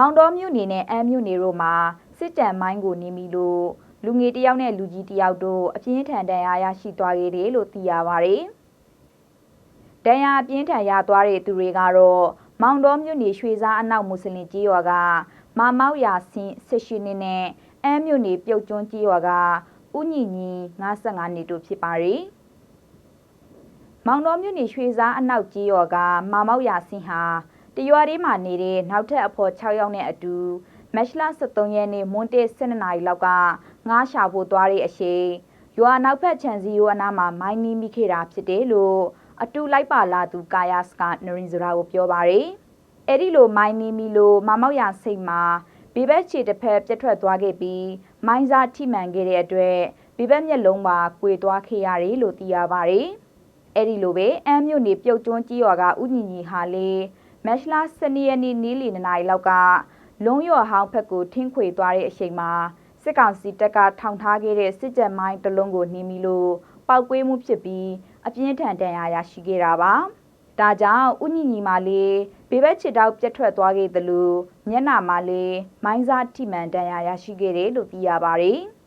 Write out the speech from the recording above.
မောင်တော်မြို့နယ်နဲ့အမ်းမြို့နယ်တို့မှာစစ်တမ်းမိုင်းကိုနေမီလို့လူငယ်တယောက်နဲ့လူကြီးတယောက်တို့အပြင်းထန်ဒဏ်ရာရရှိသွားခဲ့တယ်လို့သိရပါတယ်။ဒဏ်ရာအပြင်းထန်ရသွားတဲ့သူတွေကတော့မောင်တော်မြို့နယ်ရွှေစားအနောက်မွတ်စလင်ကြီးရွာကမမောက်ယာစင်၁၈နှစ်နဲ့အမ်းမြို့နယ်ပြုတ်ကျွန်းကြီးရွာကဦးညီညီ55နှစ်တို့ဖြစ်ပါတယ်။ မောင်တော်မြို့နယ်ရွှေစားအနောက်ကြီးရွာကမမောက်ယာစင်ဟာတရွာသေးမှာနေတဲ့နောက်ထပ်အဖော်6ယောက်နဲ့အတူမက်လ23ရက်နေ့မွန်းတေး12နာရီလောက်ကငားရှာဖို့သွားတဲ့အချိန်ရွာနောက်ဘက်ခြံစည်းရိုးအနားမှာမိုင်းနီးမိခဲ့တာဖြစ်တယ်လို့အတူလိုက်ပါလာသူကာယစကနရင်ဇရာကိုပြောပါရယ်အဲ့ဒီလိုမိုင်းနီးမိလို့မမောက်ရစိတ်မှာဘေဘက်ချေတစ်ဖက်ပြတ်ထွက်သွားခဲ့ပြီးမိုင်းစားထိမှန်ခဲ့တဲ့အတွက်ဘေဘက်မျက်လုံးမှာကွေသွားခဲ့ရတယ်လို့သိရပါရယ် အဲ့ဒီလိုပဲအမ်းမြို့နေပြုတ်ကျွန်းကြီးရွာကဥညီညီဟာလေမက်လ12ရက်နေ့နေ့လီ2နာရီလောက်ကလုံးရော်ဟောင်းဖက်ကိုထင်းခွေသွားတဲ့အချိန်မှာစစ်ကောင်စီတပ်ကထောင်ထားခဲ့တဲ့စစ်ကြက်မိုင်းတလုံးကိုနှီးမိလို့ပောက်ကွေးမှုဖြစ်ပြီးအပြင်းထန်ဒဏ်ရာရရှိခဲ့တာပါ။ဒါကြောင့်ဥညီညီမာလေးဘေဘက်ချစ်တောက်ပြတ်ထွက်သွားခဲ့သလိုမျက်နာမှာလေးမိုင်းစားထိမှန်ဒဏ်ရာရရှိခဲ့တယ်လို့သိရပါတယ်။